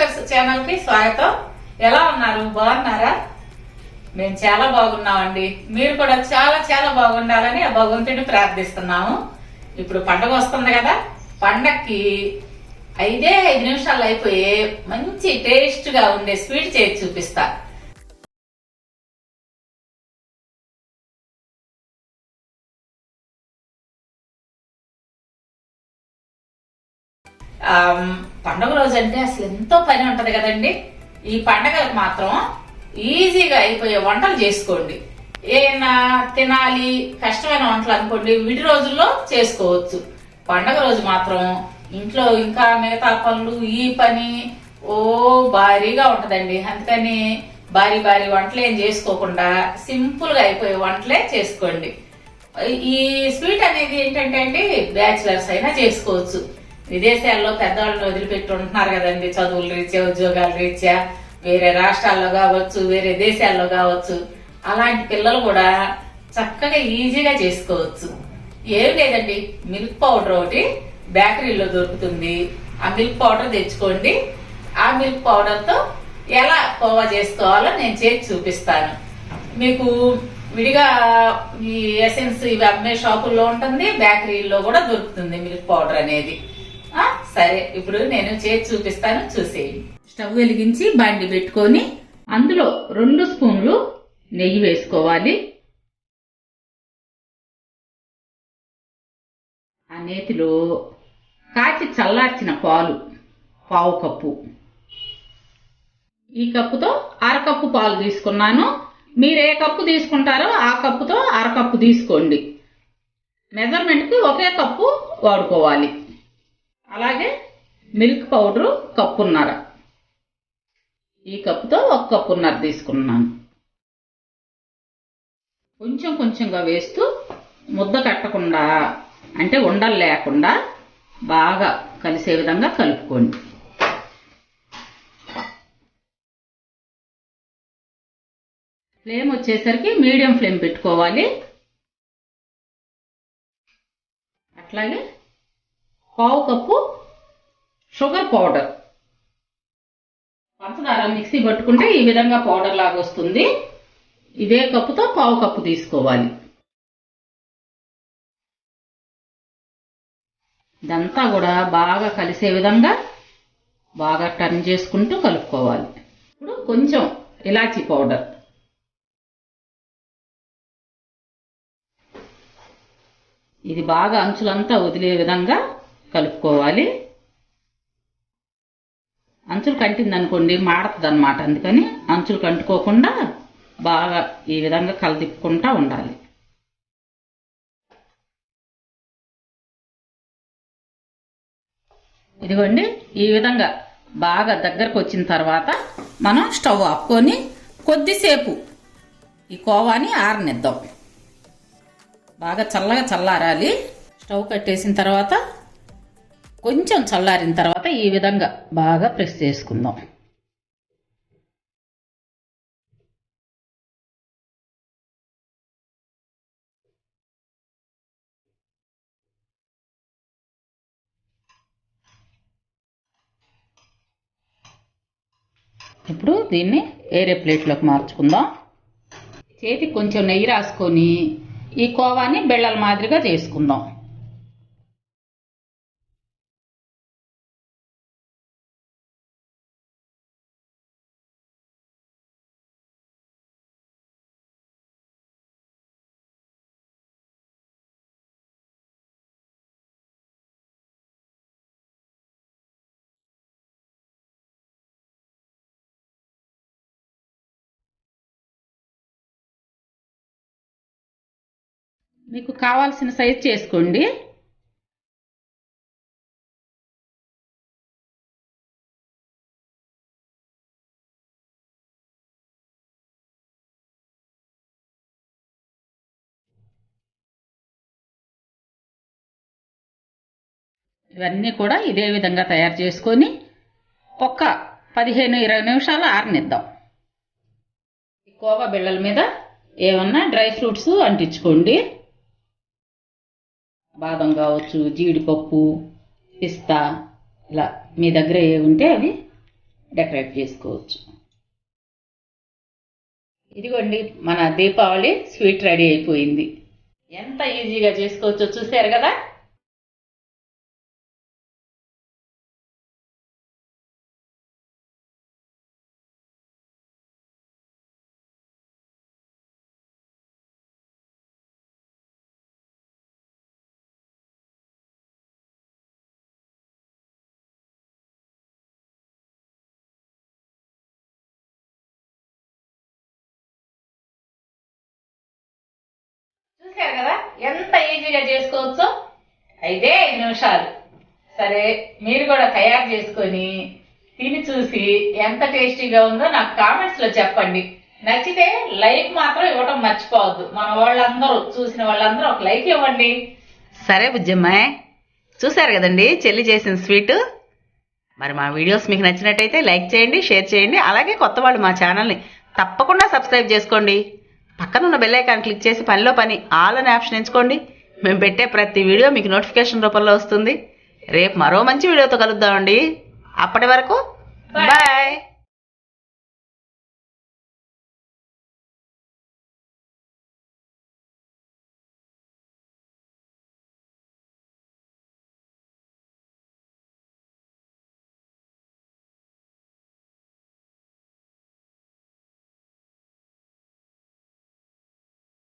Sisters ఛానల్కి స్వాగతం. ఎలా ఉన్నారు? బాగున్నారా? మేము చాలా బాగున్నామండి. మీరు కూడా చాలా చాలా బాగుండాలని ఆ భగవంతుడిని ప్రార్థిస్తున్నాము. ఇప్పుడు పండగ వస్తుంది కదా. పండక్కి ఐదే ఐదు నిమిషాలు అయిపోయే మంచి టేస్ట్గా ఉండే స్వీట్ చేసి చూపిస్తా. పండుగ రోజు అంటే అసలు ఎంతో పని ఉంటుంది కదండి. ఈ పండగలకు మాత్రం ఈజీగా అయిపోయే వంటలు చేసుకోండి. ఏమైనా తినాలి కష్టమైన వంటలు అనుకోండి విడి రోజుల్లో చేసుకోవచ్చు. పండగ రోజు మాత్రం ఇంట్లో ఇంకా మిగతా పనులు ఈ పని ఓ భారీగా ఉంటదండి. అందుకని భారీ భారీ వంటలు ఏం చేసుకోకుండా సింపుల్గా అయిపోయే వంటలే చేసుకోండి. ఈ స్వీట్ అనేది ఏంటంటే అండి బ్యాచిలర్స్ అయినా చేసుకోవచ్చు. విదేశాల్లో పెద్దవాళ్ళని వదిలిపెట్టి ఉంటున్నారు కదండి చదువుల రీత్యా ఉద్యోగాల రీత్యా. వేరే రాష్ట్రాల్లో కావచ్చు వేరే దేశాల్లో కావచ్చు. అలాంటి పిల్లలు కూడా చక్కగా ఈజీగా చేసుకోవచ్చు. ఏం లేదండి మిల్క్ పౌడర్ ఒకటి బేకరీలో దొరుకుతుంది. ఆ మిల్క్ పౌడర్ తెచ్చుకోండి. ఆ మిల్క్ పౌడర్తో ఎలా కోవా చేసుకోవాలో నేను చేసి చూపిస్తాను. మీకు విడిగా ఈ ఎసెన్స్ ఇవి అమ్మే షాపుల్లో ఉంటుంది బేకరీల్లో కూడా దొరుకుతుంది మిల్క్ పౌడర్ అనేది. సరే ఇప్పుడు నేను చేసి చూపిస్తాను చూసేయండి. స్టవ్ వెలిగించి బండి పెట్టుకొని అందులో రెండు స్పూన్లు నెయ్యి వేసుకోవాలి. ఆ నేతిలో కాచి చల్లార్చిన పాలు పావు కప్పు. ఈ కప్పుతో అరకప్పు పాలు తీసుకున్నాను. మీరు ఏ కప్పు తీసుకుంటారో ఆ కప్పుతో అరకప్పు తీసుకోండి. మెజర్మెంట్కి ఒకే కప్పు వాడుకోవాలి. అలాగే మిల్క్ పౌడరు కప్పున్నర. ఈ కప్పుతో ఒక కప్పున్నర తీసుకున్నాను. కొంచెం కొంచెంగా వేస్తూ ముద్ద కట్టకుండా అంటే ఉండలు లేకుండా బాగా కలిసే విధంగా కలుపుకోండి. ఫ్లేమ్ వచ్చేసరికి మీడియం ఫ్లేమ్ పెట్టుకోవాలి. అట్లాగే పావు కప్పు షుగర్ పౌడర్. పంచదార మిక్సీ పట్టుకుంటే ఈ విధంగా పౌడర్ లాగా వస్తుంది. ఇదే కప్పుతో పావు కప్పు తీసుకోవాలి. ఇదంతా కూడా బాగా కలిసే విధంగా బాగా టర్న్ చేసుకుంటూ కలుపుకోవాలి. ఇప్పుడు కొంచెం ఇలాచీ పౌడర్. ఇది బాగా అంచులంతా వదిలే విధంగా కలుపుకోవాలి. అంచులు కంటింది అనుకోండి మాడుతుంది అనమాట అందుకని అంచులు కంటుకోకుండా బాగా ఈ విధంగా కలదిప్పుకుంటా ఉండాలి. ఇదిగోండి ఈ విధంగా బాగా దగ్గరకు వచ్చిన తర్వాత మనం స్టవ్ ఆపుకొని కొద్దిసేపు ఈ కోవాని ఆరనిద్దాం. బాగా చల్లగా చల్లారాలి. స్టవ్ కట్టేసిన తర్వాత కొంచెం చల్లారిన తర్వాత ఈ విధంగా బాగా ప్రెస్ చేసుకుందాం. ఇప్పుడు దీన్ని వేరే ప్లేట్లోకి మార్చుకుందాం. చేతికి కొంచెం నెయ్యి రాసుకొని ఈ కోవాని బెళ్ళల మాదిరిగా చేసుకుందాం. మీకు కావాల్సిన సైజ్ చేసుకోండి. ఇవన్నీ కూడా ఇదే విధంగా తయారు చేసుకొని ఒక్క పదిహేను ఇరవై నిమిషాలు ఆరనిద్దాం. ఈ కోవా బిళ్ళల మీద ఏమన్నా డ్రై ఫ్రూట్స్ అంటించుకోండి. బాదం కావచ్చు జీడిపప్పు పిస్తా ఇలా మీ దగ్గర ఏ ఉంటే అవి డెకరేట్ చేసుకోవచ్చు. ఇదిగోండి మన దీపావళి స్వీట్ రెడీ అయిపోయింది. ఎంత ఈజీగా చేసుకోవచ్చో చూశారు కదా? చూసారు కదా? ఎంత ఈజీగా చేసుకోవచ్చో? అయితే ఐదు నిమిషాలు. సరే మీరు కూడా తయారు చేసుకొని తిని చూసి ఎంత టేస్టీగా ఉందో నాకు కామెంట్స్లో చెప్పండి. నచ్చితే లైక్ మాత్రం ఇవ్వటం మర్చిపోవద్దు. మన వాళ్ళందరూ చూసిన వాళ్ళందరూ ఒక లైక్ ఇవ్వండి. సరే బుజ్జమ్మాయ్. చూశారు కదండి చెల్లి చేసిన స్వీట్? మరి మా వీడియోస్ మీకు నచ్చినట్టయితే లైక్ చేయండి షేర్ చేయండి అలాగే కొత్త వాళ్ళు మా ఛానల్ని తప్పకుండా సబ్స్క్రైబ్ చేసుకోండి. పక్కనున్న బెల్ ఐకాన్ క్లిక్ చేసి పనిలో పని. ఆల్ అనే ఆప్షన్ ఎంచుకోండి. మేము పెట్టే ప్రతి వీడియో మీకు నోటిఫికేషన్ రూపంలో వస్తుంది. రేపు మరో మంచి వీడియోతో కలుద్దామండి. అప్పటి వరకు బాయ్